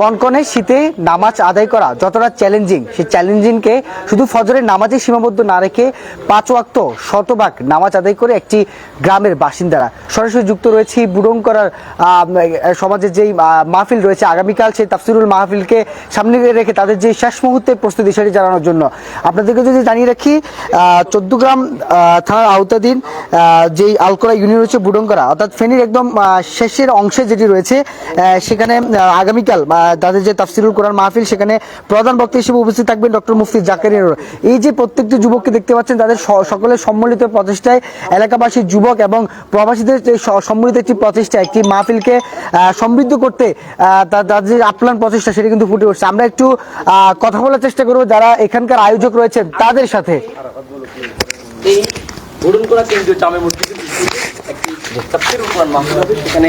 কনকনে শীতে নামাজ আদায় করা যতটা চ্যালেঞ্জিং সেই চ্যালেঞ্জিংকে শুধু ফজরের নামাজে সীমাবদ্ধ না রেখে পাঁচ ওয়াক্ত শতভাগ নামাজ আদায় করে একটি গ্রামের বাসিন্দারা। সরাসরি যুক্ত রয়েছে বুডং করার সমাজের যেই মাহফিল রয়েছে, আগামীকাল সেই তাফসিরুল মাহফিলকে সামনে রেখে তাদের যে শেষ মুহূর্তের প্রস্তুতি সেটি জানানোর জন্য। আপনাদেরকে যদি জানিয়ে রাখি চোদ্দগ্রাম থানার আওতাধীন যেই আলকোলা ইউনিয়ন রয়েছে বুড়ং করা অর্থাৎ ফেনীর একদম শেষের অংশে যেটি রয়েছে সেখানে আগামীকাল তাদের যে তাফসিরুল কোরআন মাহফিল সেখানে প্রধান বক্তা হিসেবে উপস্থিত থাকবেন ডক্টর মুফতি জাকারিয়া এই যে প্রত্যেকটি যুবককে দেখতে পাচ্ছেন তাদের সকলের সম্মিলিত প্রচেষ্টায় এলাকাবাসী যুবক এবং প্রবাসীদের যে সম্মিলিত একটি প্রচেষ্টা একটি মাহফিলকে আহ, সমৃদ্ধ করতে তাদের যে আপ্লান প্রচেষ্টা সেটা কিন্তু ফুটে উঠছে। আমরা একটু আহ, কথা বলার চেষ্টা করব যারা এখানকার আয়োজক রয়েছেন তাদের সাথে। এই বরুণ কেন্দ্রীয় জামে মসজিদের একটি তাফসীরুল কোরআন মাহফিল হবে। সেখানে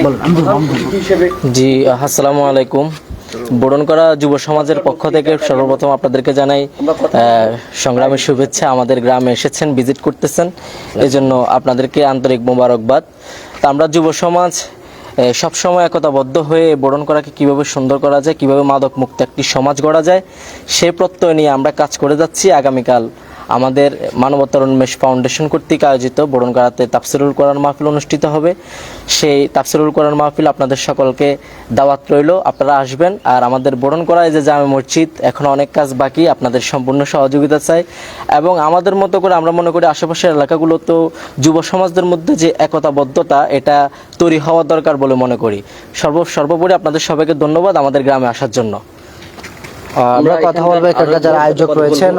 হিসেবে জি আসসালামু আলাইকুম। বরণকরা যুব সমাজের পক্ষ থেকে সর্বপ্রথম আপনাদেরকে জানাই সংগ্রামের শুভেচ্ছা। আমাদের গ্রামে এসেছেন, ভিজিট করতেছেন। এই জন্য আপনাদেরকে আন্তরিক মোবারকবাদ। তা আমরা যুব সমাজ সবসময় একতাবদ্ধ হয়ে বরণ করাকে কীভাবে সুন্দর করা যায়, কীভাবে মাদক মুক্ত একটি সমাজ গড়া যায়, সে প্রত্যয় নিয়ে আমরা কাজ করে যাচ্ছি। আগামীকাল আমাদের মানবতার উন্মেষ ফাউন্ডেশন কর্তৃক আয়োজিত বরণগাড়াতে তাফসিরুল কোরআন মাহফিল অনুষ্ঠিত হবে। সেই তাফসিরুল কোরআন মাহফিল আপনাদের সকলকে দাওয়াত রইল। আপনারা আসবেন আর আমাদের বরণকরায় যে জামে মসজিদ, এখনও অনেক কাজ বাকি, আপনাদের সম্পূর্ণ সহযোগিতা চাই। এবং আমাদের মতো করে আমরা মনে করি আশেপাশের এলাকাগুলোতেও যুব সমাজদের মধ্যে যে একতাবদ্ধতা, এটা তৈরি হওয়া দরকার বলে মনে করি। সর্ব সর্বোপরি আপনাদের সবাইকে ধন্যবাদ আমাদের গ্রামে আসার জন্য। আমরা কথা বলব এখানকার যারা আয়োজক রয়েছেন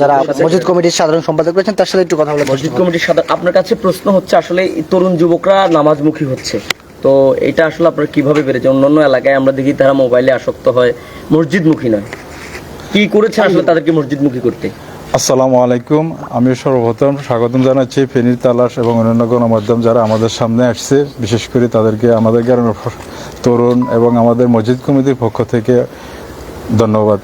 যারা মসজিদ কমিটির সাধারণ সম্পাদক রয়েছেন তার সাথে একটু কথা বলে মসজিদ কমিটির সাথে আপনার কাছে প্রশ্ন হচ্ছে আসলে তরুণ যুবকরা নামাজমুখী হচ্ছে। তো এটা আসলে আপনারা কীভাবে বেড়েছে অন্যান্য এলাকায় আমরা দেখি তারা মোবাইলে আসক্ত হয় মসজিদমুখী নয়। কি করেছে আসলে তাদেরকে মসজিদমুখী করতে? আসসালামু আলাইকুম। আমি সর্বপ্রথম স্বাগতম জানাচ্ছি ফেনীর তালাশ এবং অন্যান্য গণমাধ্যম যারা আমাদের সামনে আসছে বিশেষ করে তাদেরকে আমাদের গ্রামের তরুণ এবং আমাদের মসজিদ কমিটির পক্ষ থেকে ধন্যবাদ।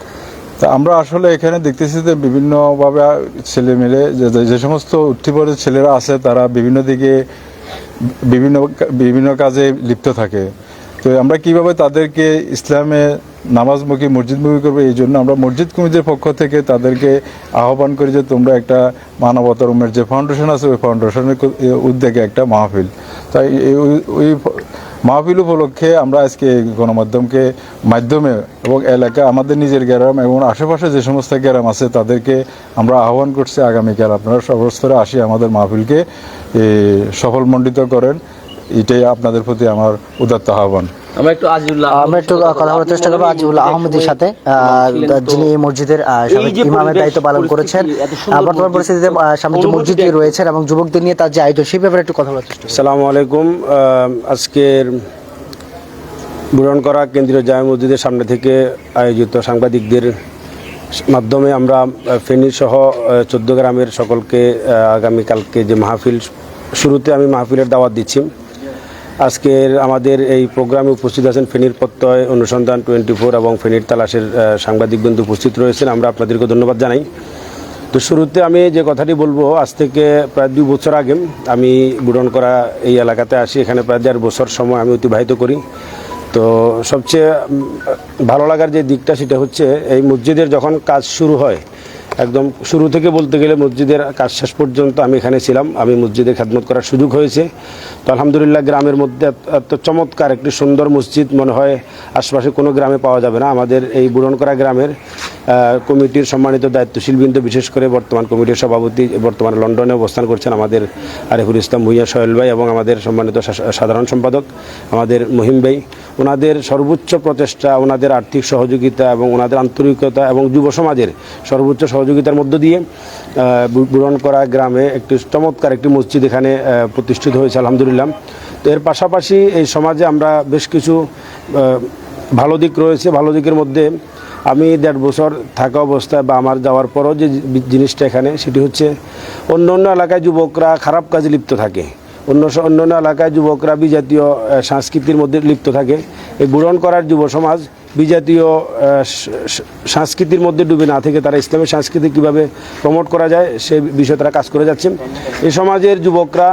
তা আমরা আসলে এখানে দেখতেছি যে বিভিন্নভাবে ছেলে মিলে যে সমস্ত উঠতি ছেলেরা আছে, তারা বিভিন্ন দিকে বিভিন্ন বিভিন্ন কাজে লিপ্ত থাকে। তো আমরা কীভাবে তাদেরকে ইসলামে নামাজমুখী মসজিদমুখী করব এই জন্য আমরা মসজিদ কমিটির পক্ষ থেকে তাদেরকে আহ্বান করি যে তোমরা একটা মানবতার উমের যে ফাউন্ডেশন আছে, ওই ফাউন্ডেশনের উদ্যোগে একটা মাহফিল। তাই ওই- মাহফিল উপলক্ষে আমরা আজকে গণমাধ্যমকে মাধ্যমে এবং এলাকা আমাদের নিজের গ্রাম এবং আশেপাশে যে সমস্ত গ্রাম আছে তাদেরকে আমরা আহ্বান করছি আগামীকাল। আপনারা সর্বস্তরে আসি আমাদের মাহফিলকে সফল সফলমণ্ডিত করেন। এটাই আপনাদের প্রতি আমার উদাত্ত আহ্বান। আমরা একটু আজিউল্লাহ আমরা একটু কথা বলার চেষ্টা করব আজিউল আহমদের সাথে যিনি এই মসজিদের সাবেক ইমামের দায়িত্ব পালন করেছেন বর্তমান পরিস্থিতিতে সামনে যে মসজিদ অনুভূতি রয়েছেন এবং যুবকদের নিয়ে তার যে আয়োজন সেই ব্যাপারে একটু কথা বলার চেষ্টা করব। সালামু আলাইকুম। আজকের বুরন করা কেন্দ্রীয় জামে মসজিদের সামনে থেকে আয়োজিত সাংবাদিকদের মাধ্যমে আমরা ফেনী সহ চোদ্দ গ্রামের সকলকে আগামীকালকে যে মাহফিল শুরুতে আমি মাহফিলের দাওয়াত দিচ্ছি। আজকের আমাদের এই প্রোগ্রামে উপস্থিত আছেন ফেনীর প্রত্যয় অনুসন্ধান টোয়েন্টি ফোর এবং ফেনীর তালাশের সাংবাদিকবৃন্দ উপস্থিত রয়েছেন। আমরা আপনাদেরকে ধন্যবাদ জানাই। তো শুরুতে আমি যে কথাটি বলব, আজ থেকে প্রায় দুই বছর আগে আমি বুড়ন করা এই এলাকাতে আসি। এখানে প্রায় দেড় বছর সময় আমি অতিবাহিত করি। তো সবচেয়ে ভালো লাগার যে দিকটা সেটা হচ্ছে, এই মসজিদের যখন কাজ শুরু হয় একদম শুরু থেকে বলতে গেলে মসজিদের কাজ শেষ পর্যন্ত আমি এখানে ছিলাম। আমি মসজিদে খেদমত করার সুযোগ হয়েছে। তো আলহামদুলিল্লাহ গ্রামের মধ্যে এত- চমৎকার একটি সুন্দর মসজিদ মনে হয় আশপাশে কোনো গ্রামে পাওয়া যাবে না। আমাদের এই বুড়নকরা গ্রামের কমিটির সম্মানিত দায়িত্বশীল বৃন্দ, বিশেষ করে বর্তমান কমিটির সভাপতি, বর্তমানে লন্ডনে অবস্থান করছেন আমাদের আরিফুল ইসলাম ভুইয়া সোহেল ভাই এবং আমাদের সম্মানিত সাধারণ সম্পাদক আমাদের মহিম ভাই। ওনাদের সর্বোচ্চ প্রচেষ্টা, ওনাদের আর্থিক সহযোগিতা এবং ওনাদের আন্তরিকতা এবং যুব সমাজের সর্বোচ্চ সহযোগিতার মধ্য দিয়ে বুড়ন করা গ্রামে একটি চমৎকার একটি মসজিদ এখানে প্রতিষ্ঠিত হয়েছে, আলহামদুলিল্লাহ। তো এর পাশাপাশি এই সমাজে আমরা বেশ কিছু ভালো দিক রয়েছে। ভালো দিকের মধ্যে আমি দেড় বছর থাকা অবস্থায় বা আমার যাওয়ার পরও যে জিনিসটা এখানে, সেটি হচ্ছে অন্য অন্য এলাকায় যুবকরা খারাপ কাজে লিপ্ত থাকে। অন্য অন্য এলাকায় যুবকরা বিজাতীয় সংস্কৃতির মধ্যে লিপ্ত থাকে। এই বুড়ন করার যুব সমাজ বিজাতীয় সংস্কৃতির মধ্যে ডুবে না থেকে তারা ইসলামের সংস্কৃতি কীভাবে প্রমোট করা যায় সে বিষয়ে তারা কাজ করে যাচ্ছেন। এই সমাজের যুবকরা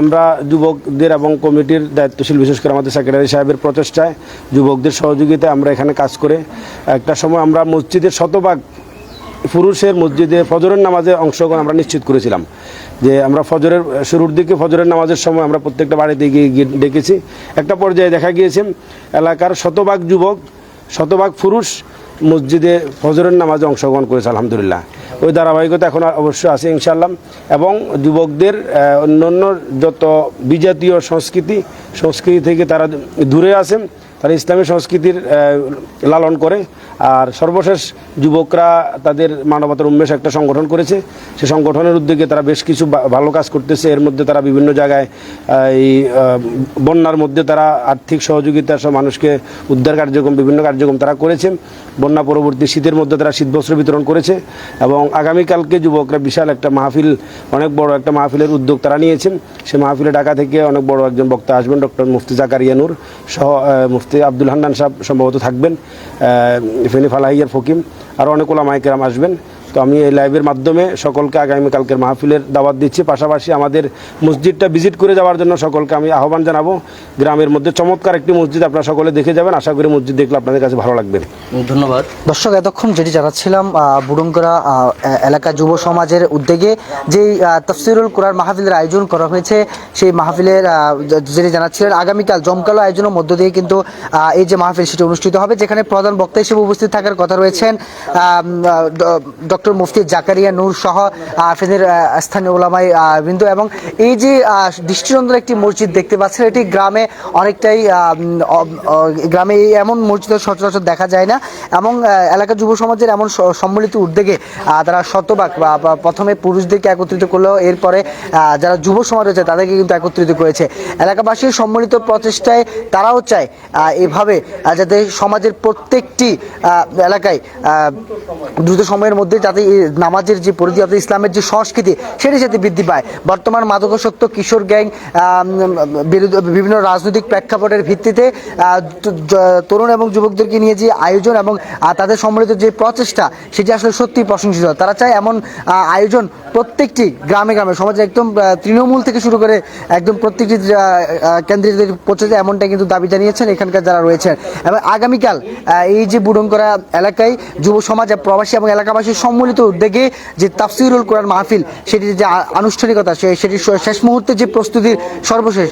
আমরা যুবকদের এবং কমিটির দায়িত্বশীল, বিশেষ করে আমাদের সেক্রেটারি সাহেবের প্রচেষ্টায় যুবকদের সহযোগিতায় আমরা এখানে কাজ করে, একটা সময় আমরা মসজিদের শতভাগ পুরুষের মসজিদে ফজরের নামাজে অংশগ্রহণ আমরা নিশ্চিত করেছিলাম। যে আমরা ফজরের, শুরুর দিকে ফজরের নামাজের সময় আমরা প্রত্যেকটা বাড়িতে গিয়ে ডেকেছি। একটা পর্যায়ে দেখা গিয়েছে, এলাকার শতভাগ যুবক, শতভাগ পুরুষ মসজিদে ফজরের নামাজে অংশগ্রহণ করেছে, আলহামদুলিল্লাহ। ওই ধারাবাহিকতা এখন অবশ্য আছে ইনশাল্লাহ এবং যুবকদের অন্যান্য যত বিজাতীয় সংস্কৃতি সংস্কৃতি থেকে তারা দূরে আছেন তারা ইসলামী সংস্কৃতির লালন করে। আর সর্বশেষ যুবকরা তাদের মানবতার উন্মেষ একটা সংগঠন করেছে। সে সংগঠনের উদ্যোগে তারা বেশ কিছু ভালো কাজ করতেছে। এর মধ্যে তারা বিভিন্ন জায়গায় এই বন্যার মধ্যে তারা আর্থিক সহযোগিতা সব মানুষকে উদ্ধার কার্যক্রম, বিভিন্ন কার্যক্রম তারা করেছে বন্যা পরবর্তী শীতের মধ্যে তারা শীতবস্ত্র বিতরণ করেছে এবং আগামীকালকে যুবকরা বিশাল একটা মাহফিল, অনেক বড় একটা মাহফিলের উদ্যোগ তারা নিয়েছেন। সে মাহফিলে ঢাকা থেকে অনেক বড় একজন বক্তা আসবেন, ডক্টর মুফতি জাকারিয়ানুর সহ মুফতি আব্দুল হান্নান সাহেব সম্ভবত থাকবেন। ফেনি ফালাহিয়ার ফকিম আরও অনেক ওলা মাইকেরাম আসবেন। তো আমি এই লাইভের মাধ্যমে সকলকে আগামীকালকের মাহফিলের দাওয়াত দিচ্ছি। পাশাপাশি আমাদের মসজিদটা ভিজিট করে যাওয়ার জন্য সকলকে আমি আহ্বান জানাব। গ্রামের মধ্যে চমৎকার একটি মসজিদ আপনারা সকলে দেখে যাবেন। আশা করি মসজিদ দেখলে আপনাদের কাছে ভালো লাগবে। ধন্যবাদ। দর্শক, এতক্ষণ যেটি জানাচ্ছিলাম বুড়ুঙ্গরা এলাকা যুব সমাজের উদ্যোগে যেই তফসিরুল কোরআন মাহফিলের আয়োজন করা হয়েছে, সেই মাহফিলের যেটি জানাচ্ছিলেন, আগামীকাল জমকালো আয়োজনের মধ্য দিয়ে কিন্তু এই যে মাহফিল সেটি অনুষ্ঠিত হবে, যেখানে প্রধান বক্তা হিসেবে উপস্থিত থাকার কথা রয়েছেন ডক্টর মুফতি জাকারিয়া নূর সহ ফেনীর স্থানীয় ওলামাই বৃন্দ এবং এই যে দৃষ্টিনন্দন একটি মসজিদ দেখতে পাচ্ছেন এটি গ্রামে অনেকটাই গ্রামে এমন মসজিদ সচরাচর দেখা যায় না এবং আহ, এলাকার যুব সমাজের এমন সম্মিলিত উদ্যোগে তারা শতভাগ প্রথমে পুরুষদেরকে একত্রিত করলেও এরপরে যারা যুব সমাজ রয়েছে তাদেরকে কিন্তু একত্রিত করেছে। এলাকাবাসীর সম্মিলিত প্রচেষ্টায় তারাও চায় এভাবে যাতে সমাজের প্রত্যেকটি এলাকায় দ্রুত সময়ের মধ্যে যাতে নামাজের যে পরিধি অর্থাৎ ইসলামের যে সংস্কৃতি, সেটি যাতে বৃদ্ধি পায়। বর্তমান মাদকাসক্ত কিশোর গ্যাং বিভিন্ন রাজনৈতিক প্রেক্ষাপটের ভিত্তিতে তরুণ এবং যুবকদেরকে নিয়ে যে আয়োজন এবং তাদের সম্মিলিত যে প্রচেষ্টা, সেটি আসলে সত্যি প্রশংসিত। তারা চায় এমন আয়োজন প্রত্যেকটি গ্রামে গ্রামে সমাজে একদম তৃণমূল থেকে শুরু করে একদম প্রত্যেকটি কেন্দ্রে পৌঁছে যায় কিন্তু দাবি জানিয়েছেন এখানকার যারা রয়েছেন। এবং আগামীকাল এই যে বুডঙ্করা এলাকায় যুব সমাজ, প্রবাসী এবং এলাকাবাসীর সম্মিলিত উদ্যোগে যে তাফসিরুল কোরআন মাহফিল, সেটির যে আনুষ্ঠানিকতা, সে- সেটির শেষ মুহূর্তে যে প্রস্তুতির সর্বশেষ